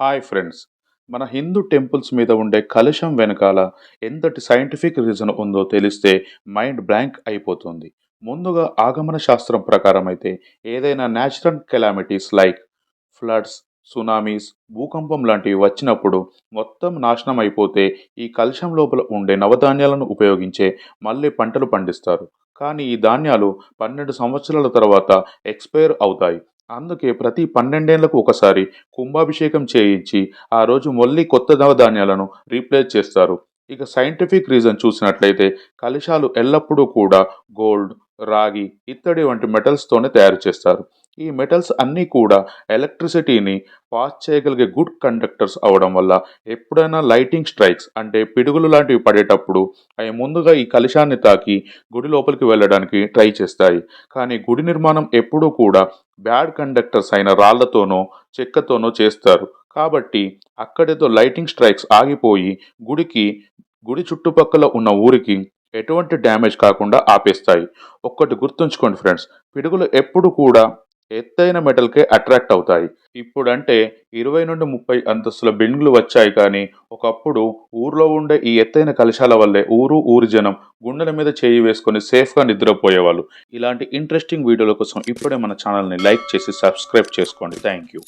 Hi friends. మన Hindu temples మీద ఉండే కలశం వెనకాల ఎంతటి సైంటిఫిక్ రీజన్ ఉందో తెలిస్తే మైండ్ బ్లాంక్ అయిపోతుంది. ముందుగా ఆగమన శాస్త్రం ప్రకారం అయితే ఏదైనా natural calamities like floods tsunamis భూకంపం లాంటివి వచ్చినప్పుడు మొత్తం నాశనం అయిపోతే ఈ కలశం లోపల ఉండే నవధాన్యాలను ఉపయోగించే మళ్ళీ పంటలు పండిస్తారు. కానీ ఈ ధాన్యాలు పన్నెండు సంవత్సరాల తర్వాత ఎక్స్పైర్ అవుతాయి. అందుకే ప్రతి పన్నెండేళ్ళకు ఒకసారి కుంభాభిషేకం చేయించి ఆ రోజు మళ్ళీ కొత్త నవధాన్యాలను రీప్లేస్ చేస్తారు. ఇక సైంటిఫిక్ రీజన్ చూసినట్లయితే కలశాలు ఎల్లప్పుడూ కూడా గోల్డ్ రాగి ఇత్తడి వంటి మెటల్స్తోనే తయారు చేస్తారు. ఈ మెటల్స్ అన్నీ కూడా ఎలక్ట్రిసిటీని పాస్ చేయగలిగే గుడ్ కండక్టర్స్ అవడం వల్ల ఎప్పుడైనా లైటింగ్ స్ట్రైక్స్ అంటే పిడుగులు లాంటివి పడేటప్పుడు అవి ముందుగా ఈ కలశాన్ని తాకి గుడి లోపలికి వెళ్ళడానికి ట్రై చేస్తాయి. కానీ గుడి నిర్మాణం ఎప్పుడూ కూడా బ్యాడ్ కండక్టర్స్ అయిన రాళ్ళతోనో చెక్కతోనో చేస్తారు. కాబట్టి అక్కడితో లైటింగ్ స్ట్రైక్స్ ఆగిపోయి గుడికి గుడి చుట్టుపక్కల ఉన్న ఊరికి ఎటువంటి డ్యామేజ్ కాకుండా ఆపేస్తాయి. ఒక్కటి గుర్తుంచుకోండి ఫ్రెండ్స్ పిడుగులు ఎప్పుడు కూడా ఎత్తైన మెటల్కే అట్రాక్ట్ అవుతాయి. ఇప్పుడంటే ఇరవై నుండి ముప్పై అంతస్తుల బిల్డింగ్లు వచ్చాయి కానీ ఒకప్పుడు ఊర్లో ఉండే ఈ ఎత్తైన కలశాల వల్లే ఊరు ఊరి జనం గుండెల మీద చేయి వేసుకొని సేఫ్గా నిద్రపోయేవాళ్ళు. ఇలాంటి ఇంట్రెస్టింగ్ వీడియోల కోసం ఇప్పుడే మన ఛానల్ని లైక్ చేసి సబ్స్క్రైబ్ చేసుకోండి. Thank you